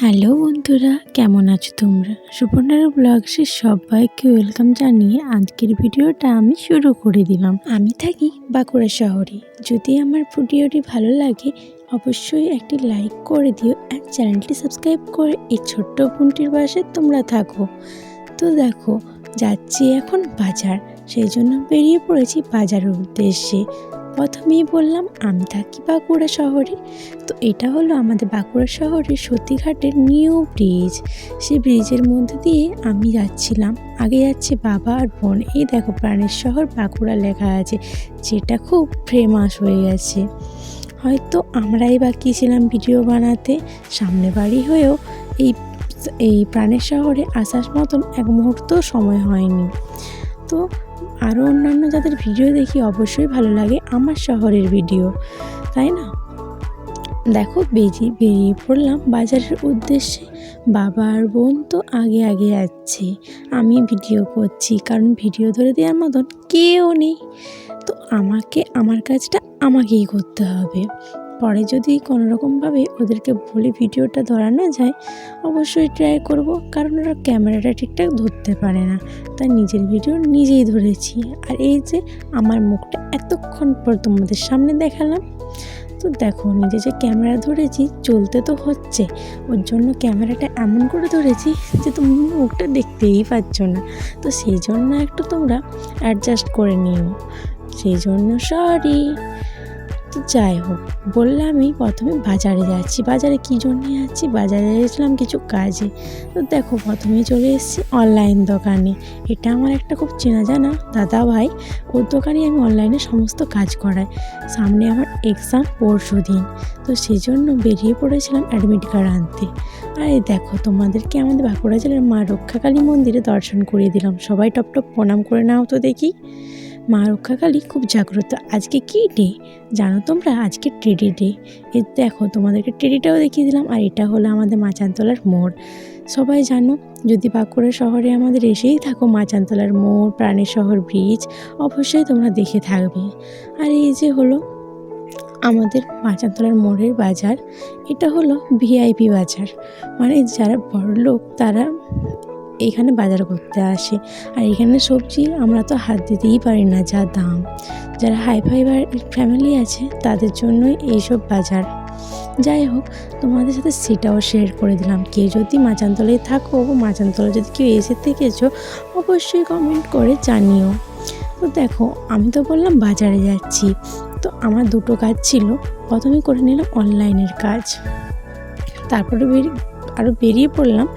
Hello বন্ধুরা, কেমন আছো তোমরা? সুপর্ণার ব্লগসে সবাইকে ওয়েলকাম জানিয়ে আজকের ভিডিওটা আমি শুরু করে দিলাম। আমি থাকি বাঁকুড়া শহরে। যদি আমার ভিডিওটি ভালো লাগে অবশ্যই একটি লাইক করে দিও আর চ্যানেলটি সাবস্ক্রাইব করে এই ছোট্ট বোনটির পাশে তোমরা থাকো। তো দেখো, যাচ্ছি এখন বাজার। সেই জন্য বেরিয়ে পড়েছি বাজারের উদ্দেশ্যে। প্রথমেই বললাম, আমি থাকি বাঁকুড়া শহরে। তো এটা হলো আমাদের বাঁকুড়া শহরের সতীঘাটের নিউ ব্রিজ সেই ব্রিজের মধ্যে দিয়ে আমি যাচ্ছিলাম। আগে যাচ্ছে বাবা আর বোন। এই দেখো, প্রাণের শহর বাঁকুড়া লেখা আছে, যেটা খুব ফেমাস হয়ে গেছে। হয়তো আমরাই বাকি ছিলাম ভিডিও বানাতে, সামনে বাড়ি হয়েও এই এই প্রাণের শহরে আসার মতন এক মুহূর্ত সময় হয়নি। তো আরও অন্যান্য যাদের ভিডিও দেখি অবশ্যই ভালো লাগে আমার শহরের ভিডিও, তাই না? দেখো বেজি, বেরিয়ে পড়লাম বাজারের উদ্দেশ্যে। বাবা আর বোন তো আগে আগে যাচ্ছে, আমি ভিডিও করছি, কারণ ভিডিও ধরে দেওয়ার মতন কেউ নেই। তো আমাকে, আমার কাজটা আমাকেই করতে হবে। পরে যদি কোনো রকমভাবে ওদেরকে বলে ভিডিওটা ধরানো যায়, অবশ্যই ট্রাই করব, কারণ ওরা ক্যামেরাটা ঠিকঠাক ধরতে পারে না। তাই নিজের ভিডিও নিজেই ধরেছি। আর এই যে আমার মুখটা এতক্ষণ পর তোমাদের সামনে দেখালাম, তো দেখো নিজে যে ক্যামেরা ধরেছি, চলতে তো হচ্ছে। ওর জন্য ক্যামেরাটা এমন করে ধরেছি যে তুমি মুখটা দেখতেই পাচ্ছ না। তো সেই জন্য একটু তোমরা অ্যাডজাস্ট করে নিও। সেই জন্য সরি তো যাই হোক বললে আমি প্রথমে বাজারে যাচ্ছি। বাজারে কী জন্য যাচ্ছি? বাজারে গেছিলাম কিছু কাজে। তো দেখো, প্রথমেই চলে এসেছি অনলাইন দোকানে। এটা আমার একটা খুব চেনা জানা দাদা ভাই। ওর দোকানে আমি অনলাইনে সমস্ত কাজ করাই। সামনে আমার এক্সাম পরশু দিন। তো সেই জন্য বেরিয়ে পড়েছিলাম অ্যাডমিট কার্ড আনতে। আর এই দেখো, তোমাদেরকে আমাদের বাঁকুড়া জেলার মা রক্ষাকালী মন্দিরে দর্শন করিয়ে দিলাম। সবাই টপ টপ প্রণাম করে নাও তো দেখি। মা রক্ষাকালী খুব জাগ্রত। আজকে কী ডে? জানো তোমরা? আজকে টেডি ডে। এ দেখো, তোমাদেরকে টেডিটাও দেখিয়ে দিলাম, আর এটা হলো আমাদের মাচানতলার মোড়। সবাই জানো, যদি বাঁকুড়া শহরে আমাদের এসেই থাকো মাচানতলার মোড়, প্রাণের শহর ব্রিজ, অবশ্যই তোমরা দেখে থাকবে। আর এই যে হলো আমাদের মাচানতলার মোড়ের বাজার, এটা হলো ভিআইপি বাজার। মানে যারা বড় লোক তারা এখানে বাজার করতে আসে। আর এখানে সবজি আমরা তো হাত দিতেই পারি না, যা দাম। যারা হাই ফাই ফ্যামিলি আছে, তাদের জন্যই এইসব বাজার। যাই হোক, তোমাদের সাথে সেটাও শেয়ার করে দিলাম। কেউ যদি মাচানতলায় থাকো, মাচানতলা যদি কেউ এসে থেকেছো, অবশ্যই কমেন্ট করে জানিও। তো দেখো, আমি তো বললাম বাজারে যাচ্ছি। তো আমার দুটো কাজ ছিল। প্রথমে করে নিলাম অনলাইনের কাজ। তারপরে বেরিয়ে আরও বেরিয়ে পড়লাম।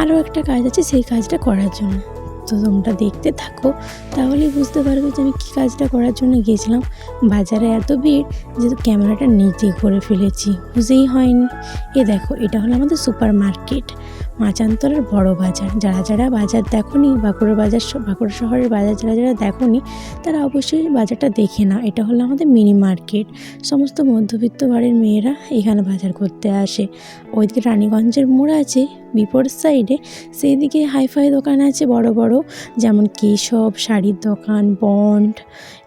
আরও একটা কাজ আছে, সেই কাজটা করার জন্য। তো তোমরা দেখতে থাকো তাহলেই বুঝতে পারবে যে আমি কী কাজটা করার জন্য গিয়েছিলাম। বাজারে এত ভিড় যে ক্যামেরাটা নিচে করে ফেলেছি, বুঝেই হয়নি। এ দেখো, এটা হলো আমাদের সুপার মার্কেট মাচান্তরের বড় বাজার। যারা যারা বাজার দেখোনি, বাঁকুড়া বাজার বাঁকুড়া শহরের বাজার যারা যারা দেখোনি, তারা অবশ্যই বাজারটা দেখে না এটা হলো আমাদের মিনি মার্কেট। সমস্ত মধ্যবিত্ত বাড়ির মেয়েরা এখানে বাজার করতে আসে। ওইদিকে রানীগঞ্জের মোড় আছে, বিপরীত সাইডে। সেই দিকে হাইফাই দোকান আছে বড় বড়, যেমন কেশব, শাড়ির দোকান, বন্ড,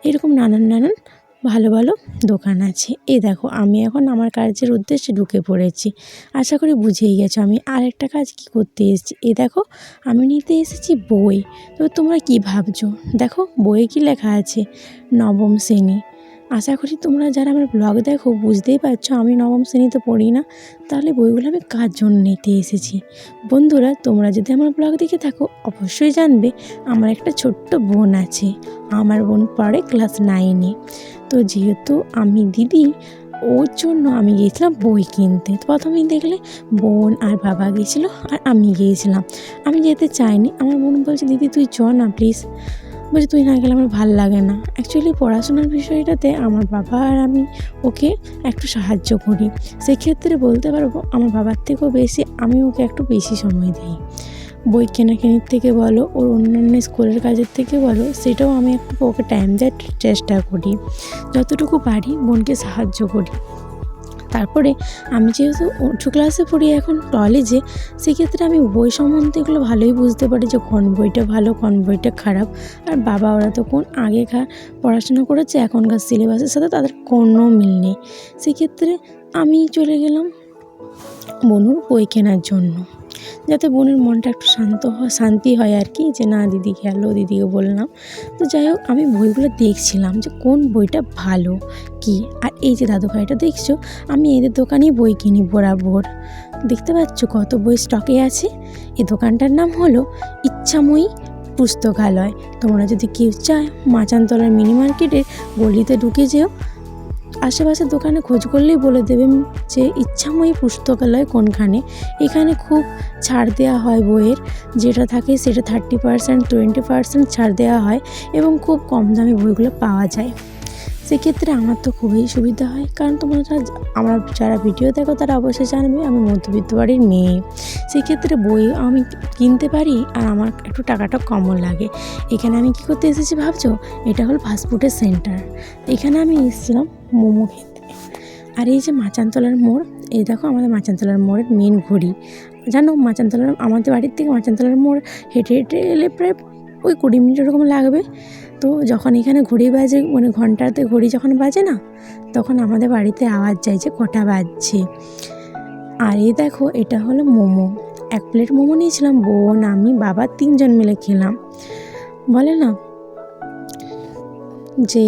এরকম নানান নানান ভালো ভালো দোকান আছে। এই দেখো, আমি এখন আমার কাজের উদ্দেশ্যে ঢুকে পড়েছি। আশা করি বুঝেই গেছো, আমি আর একটা কাজ কি করতে এসেছি? এই দেখো, আমি নিতে এসেছি বই। তো তোমরা কি ভাবছ? দেখো, বইয়ে কি লেখা আছে? নবম শ্রেণি। আশা করি তোমরা যারা আমার ব্লগ দেখো বুঝতেই পারছ, আমি নবম শ্রেণীতে পড়ি না, তাহলে বইগুলো আমি কার জন্য নিতে এসেছি? বন্ধুরা, তোমরা যদি আমার ব্লগ দেখে থাকো, অবশ্যই জানবে আমার একটা ছোট্ট বোন আছে। আমার বোন পড়ে ক্লাস নাইনে তো যেহেতু আমি দিদি, ওর জন্য আমি গিয়েছিলাম বই কিনতে। প্রথমেই দেখলে বোন আর বাবা গিয়েছিল আর আমি গিয়েছিলাম। আমি যেতে চাইনি। আমার বোন বলছে, দিদি, তুই চ না প্লিজ বলছে তুই না গেলে আমার ভালো লাগে না। অ্যাকচুয়ালি পড়াশোনার বিষয়টাতে আমার বাবা আর আমি ওকে একটু সাহায্য করি। সেক্ষেত্রে বলতে পারব, আমার বাবার থেকেও বেশি আমি ওকে একটু বেশি সময় দিই। বই কেনাকানির থেকে বলো, ওর অন্যান্য স্কুলের কাজের থেকে বলো, সেটাও আমি একটু ওকে টাইম দেওয়ার চেষ্টা করি। যতটুকু পারি, বোনকে সাহায্য করি। তারপরে আমি যেহেতু উঁচু ক্লাসে পড়ি এখন কলেজে সেক্ষেত্রে আমি বই সম্বন্ধে এগুলো ভালোই বুঝতে পারি যে কোন বইটা ভালো, কোন বইটা খারাপ। আর বাবা ওরা তো কোন আগেকার পড়াশোনা করেছে, এখনকার সিলেবাসের সাথে তাদের কোনো মিল নেই। সেক্ষেত্রে আমি চলে গেলাম বনুর বই কেনার জন্য। যাতে বোনের মনটা একটু শান্ত হয় শান্তি হয় আর কি, যে না দিদি গেল দিদিকে বললাম। তো যাই হোক, আমি বইগুলো দেখছিলাম যে কোন বইটা ভালো, কি? আর এই যে দাদু ভাইটা দেখছ, আমি এদের দোকানেই বই কিনি বরাবর। দেখতে পাচ্ছ কত বই স্টকে আছে? এই দোকানটার নাম হলো ইচ্ছাময়ী পুস্তকালয়। তোমরা যদি কেউ চায়, মাচানতলার মিনি মার্কেটের গলিতে ঢুকে যেও। আশেপাশের দোকানে খোঁজ করলেই বলে দেবে যে ইচ্ছাময়ী পুস্তকালয় কোনখানে? এখানে খুব ছাড় দেওয়া হয় বইয়ের। যেটা থাকে সেটা থার্টি পার্সেন্ট টোয়েন্টি পার্সেন্ট ছাড় দেওয়া হয় এবং খুব কম দামে বইগুলো পাওয়া যায়। সেক্ষেত্রে আমার তো খুবই সুবিধা হয়। কারণ তোমরা আমার যারা ভিডিও দেখো তারা অবশ্যই জানবে আমি মধ্যবিত্ত বাড়ির মেয়ে। সেক্ষেত্রে বই আমি কিনতে পারি আর আমার একটু টাকাটা কমও লাগে। এখানে আমি কী করতে এসেছি ভাবছ? এটা হলো ফাস্টফুডের সেন্টার এখানে আমি এসেছিলাম মোমো খেতে। আর এই যে মাচানতলার মোড়, এই দেখো আমাদের মাচানতলার মোড়ের মেন ঘড়ি। জানো মাচানতলার, আমাদের বাড়ির থেকে মাচানতলার মোড় হেঁটে হেঁটে এলে প্রায় ওই কুড়ি মিনিট ওরকম লাগবে। তো যখন এখানে ঘড়ি বাজে মানে ঘন্টাতে ঘড়ি যখন বাজে না, তখন আমাদের বাড়িতে আওয়াজ যায় যে কটা বাজছে। আর এই দেখো, এটা হলো মোমো। এক প্লেট মোমো নিয়েছিলাম, বোন, আমি, বাবা, তিনজন মিলে খেলাম। বলে না যে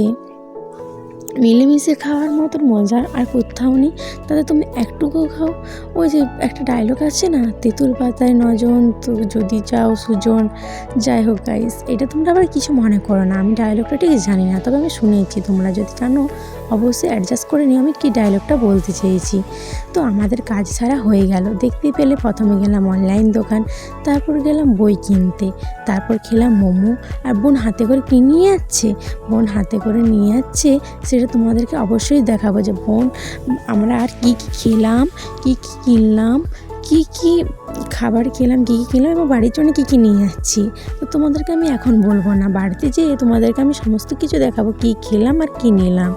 মিলেমিশে খাওয়ার মতন মজা আর কোথাও নেই। তাতে তুমি একটুকু খাও। ওই যে একটা ডায়লগ আছে না, তেঁতুল পাতায় নজন তো যদি চাও সুজন, যাই হোক গাইস এটা তোমরা আবার কিছু মনে করো না, আমি ডায়লগটা ঠিক জানি না, তবে আমি শুনেছি, তোমরা যদি জানো, অবশ্যই অ্যাডজাস্ট করে নিও, আমি কী ডায়লগটা বলতে চেয়েছি। তো আমাদের কাজ ছাড়া হয়ে গেল, দেখতে পেলে প্রথমে গেলাম অনলাইন দোকান, তারপর গেলাম বই কিনতে, তারপর খেলাম মোমো, আর বোন হাতে করে কি নিয়ে যাচ্ছে? বোন হাতে করে নিয়ে যাচ্ছে, সেটা তোমাদেরকে অবশ্যই দেখাবো যে বোন, আমরা আর কী কী খেলাম, কী কী কিনলাম, কী কী খাবার খেলাম কী কী খেলাম এবং বাড়ির জন্য কী কী নিয়ে যাচ্ছি তো তোমাদেরকে আমি এখন বলব না, বাড়িতে যেয়ে তোমাদেরকে আমি সমস্ত কিছু দেখাবো, কী খেলাম আর কী নিলাম।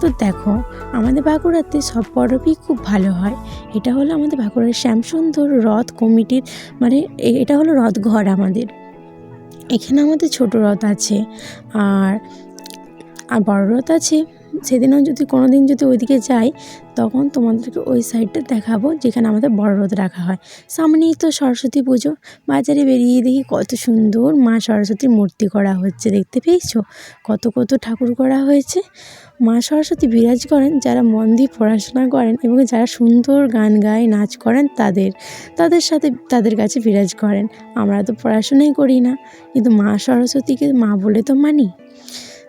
তো দেখো, আমাদের বাঁকুড়াতে সব পরবই খুব ভালো হয়। এটা হলো আমাদের বাঁকুড়ার শ্যামসুন্দর রথ কমিটির মানে এটা হলো রথঘর আমাদের। এখানে আমাদের ছোট রথ আছে, আর আর বড় রথ আছে সেদিনও যদি কোনো দিন যদি ওইদিকে যাই, তখন তোমাদেরকে ওই সাইডটা দেখাবো, যেখানে আমাদের বড় রথ রাখা হয়। সামনেই তো সরস্বতী পুজো। বাজারে বেরিয়ে দেখি কত সুন্দর মা সরস্বতীর মূর্তি করা হচ্ছে, দেখতে পেয়েছ? কত কত ঠাকুর করা হয়েছে। মা সরস্বতী বিরাজ করেন, যারা মন দিয়ে পড়াশোনা করেন এবং যারা সুন্দর গান গায়, নাচ করেন, তাদের তাদের সাথে তাদের কাছে বিরাজ করেন। আমরা তো পড়াশোনাই করি না, কিন্তু মা সরস্বতীকে মা বলে তো মানি।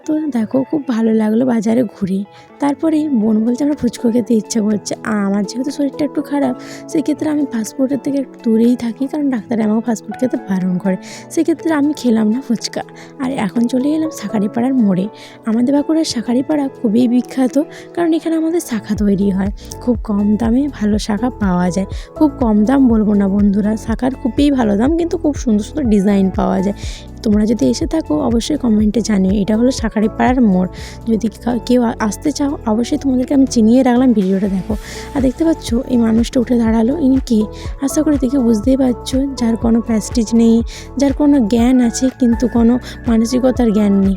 তো দেখো খুব ভালো লাগল বাজারে ঘুরে। তারপরে বোন বলছে আমরা ফুচকো খেতে ইচ্ছা করছে। আর আমার যেহেতু শরীরটা একটু খারাপ, সেক্ষেত্রে আমি ফাস্টফুডের থেকে একটু দূরেই থাকি, কারণ ডাক্তার আমাকে ফাস্টফুড খেতে বারণ করে। সেক্ষেত্রে আমি খেলাম না ফুচকা। আর এখন চলে এলাম শাঁখারিপাড়ার মোড়ে। আমাদের বাঁকুড়ার শাঁখারিপাড়া খুবই বিখ্যাত, কারণ এখানে আমাদের শাখা তৈরি হয়। খুব কম দামে ভালো শাখা পাওয়া যায়। খুব কম দাম বলব না বন্ধুরা, শাখার খুবই ভালো দাম, কিন্তু খুব সুন্দর সুন্দর ডিজাইন পাওয়া যায়। তোমরা যদি এসে থাকো, অবশ্যই কমেন্টে জানিও। এটা হলো শাঁখারিপাড়ার মোড়। যদি কেউ আসতে চাও অবশ্যই তোমাদেরকে আমি চিনিয়ে রাখলাম ভিডিওটা, দেখো। আর দেখতে পাচ্ছ, এই মানুষটা উঠে দাঁড়াল। ইনি কে? আশা করি দেখে বুঝতেই পারছ, যার কোনো প্রেস্টিজ নেই, যার কোনো জ্ঞান আছে, কিন্তু কোনো মানসিকতার জ্ঞান নেই।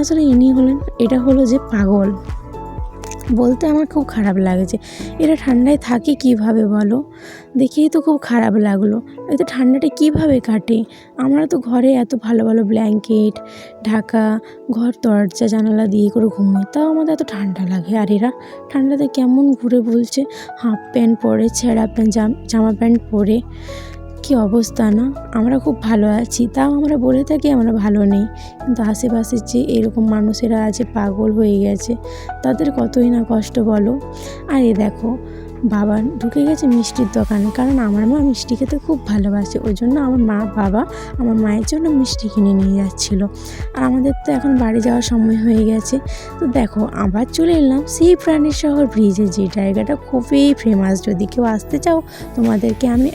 আসলে ইনি হলেন, এটা হলো যে পাগল। বলতে আমার খুব খারাপ লাগছে এরা ঠান্ডায় থাকে কীভাবে বলো? দেখেই তো খুব খারাপ লাগল। এতে ঠান্ডাটা কীভাবে কাটে? আমরা তো ঘরে এত ভালো ভালো ব্ল্যাঙ্কেট, ঢাকা, ঘর, দরজা, জানালা দিয়ে করে ঘুমোই, তাও আমাদের এত ঠান্ডা লাগে। আর এরা ঠান্ডাতে কেমন ঘুরে বলছে, হাফ প্যান্ট পরে, ছেঁড়া প্যান্ট, জাম- জামা প্যান্ট পরে। কি অবস্থা না? আমরা খুব ভালো আছি। তাও আমরা বলে থাকি আমরা ভালো নেই। কিন্তু আশেপাশে যে এরকম মানুষেরা আছে, পাগল হয়ে গেছে, তাদের কতই না কষ্ট বলো? আর এ দেখো বাবা ঢুকে গেছে মিষ্টির দোকানে, কারণ আমার মা মিষ্টি খেতে খুব ভালোবাসে। ওই জন্য আমার মা, বাবা আমার মায়ের জন্য মিষ্টি কিনে নিয়ে যাচ্ছিল। আর আমাদের তো এখন বাড়ি যাওয়ার সময় হয়ে গেছে। তো দেখো, আবার চলে এলাম সেই প্রাণীর শহর ব্রিজে, যে জায়গাটা খুবই ফেমাস যদি কেউ আসতে চাও, তোমাদেরকে আমি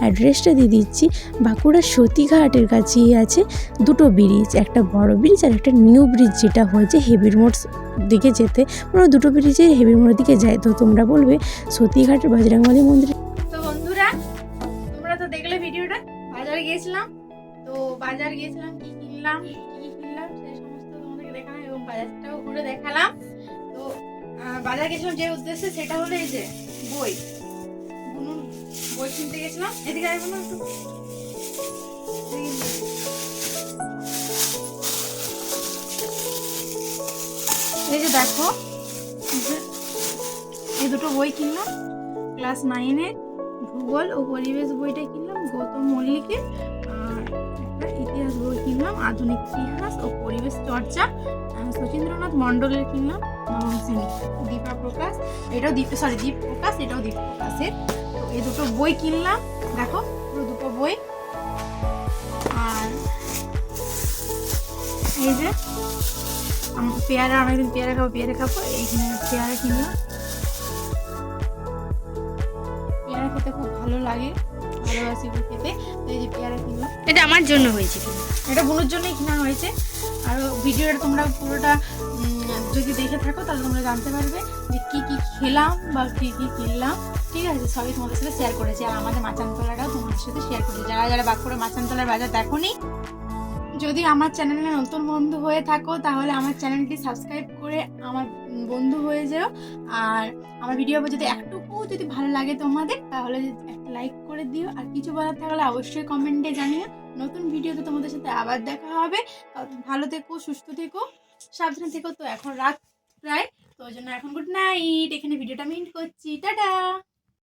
অ্যাড্রেসটা দিয়ে দিচ্ছি। বাঁকুড়ার সতীঘাটের কাছেই আছে দুটো ব্রিজ একটা বড় ব্রিজ আর একটা নিউ ব্রিজ যেটা হয়েছে হেভির মোড় দিকে যেতে। মানে দুটো ব্রিজে হেবির মোড়ের দিকে যায়। তো তোমরা বলবে সতীঘাটের বজরংবলী মন্দির। তো বন্ধুরা, তোমরা তো দেখলে ভিডিওটা, বাজারে গিয়েছিলাম। তো বাজার গিয়েছিলাম, কি কিনলাম কি কিনলাম সেই সমস্ত তোমাদেরকে দেখালাম এবং বাজারটাও ঘুরে দেখালাম। তো বাজার গেছিলাম যে উদ্দেশ্যে, সেটা হলো এই যে বই। বুনুর বই কিনতে গেছিলাম এদিকে আসব না একটু? এই যে দেখো এই দুটো বই কিনলাম। ক্লাস নাইনের ভূগোল ও পরিবেশ বইটা কিনলাম, গৌতম মল্লিকের। একটা ইতিহাস বই কিনলাম, আধুনিক ইতিহাস ও পরিবেশ চর্চা। শচীন্দ্রনাথ মণ্ডলের কিনলাম, নবম দীপা প্রকাশ এটাও দীপ সরি দীপ প্রকাশ, এটাও দীপ প্রকাশের। তো এই দুটো বই কিনলাম, দেখো, পুরো দুটো বই। আর এই যে পেয়ারা, অনেকদিন পেয়ারা খাব পেয়ারা খাব, এইখানে পেয়ারা কিনলাম। ভালো লাগে ভালোবাসি খেতে। তো এই যে পেয়ারা কিনলাম। এটা আমার জন্য হয়েছে। এটা বোনের জন্যই কেনা হয়েছে। আর ভিডিওটা তোমরা পুরোটা যদি দেখে থাকো তাহলে তোমরা জানতে পারবে যে কী কী খেলাম বা কী কী কিনলাম। ঠিক আছে সবই তোমাদের সাথে শেয়ার করেছি। আর আমাদের মাচানতলাটাও তোমাদের সাথে শেয়ার করেছি। যারা যারা বাঁকুড়া মাচানতলার বাজার দেখোনি যদি আমার চ্যানেলে নতুন বন্ধু হয়ে থাকো, তাহলে আমার চ্যানেলটি সাবস্ক্রাইব করে আমার বন্ধু হয়ে যেও। আর আমার ভিডিও যদি একটুকু যদি ভালো লাগে তোমাদের, তাহলে একটা লাইক করে দিও। আর কিছু বলার থাকলে অবশ্যই কমেন্টে জানিও। নতুন ভিডিওতে তোমাদের সাথে আবার দেখা হবে। ভালো থেকো, সুস্থ থেকো, সাবধানে থেকো। তো এখন রাত প্রায়। তো ওই জন্য এখন গুড নাইট এখানে ভিডিওটা মিন্ট করছি। টাটা!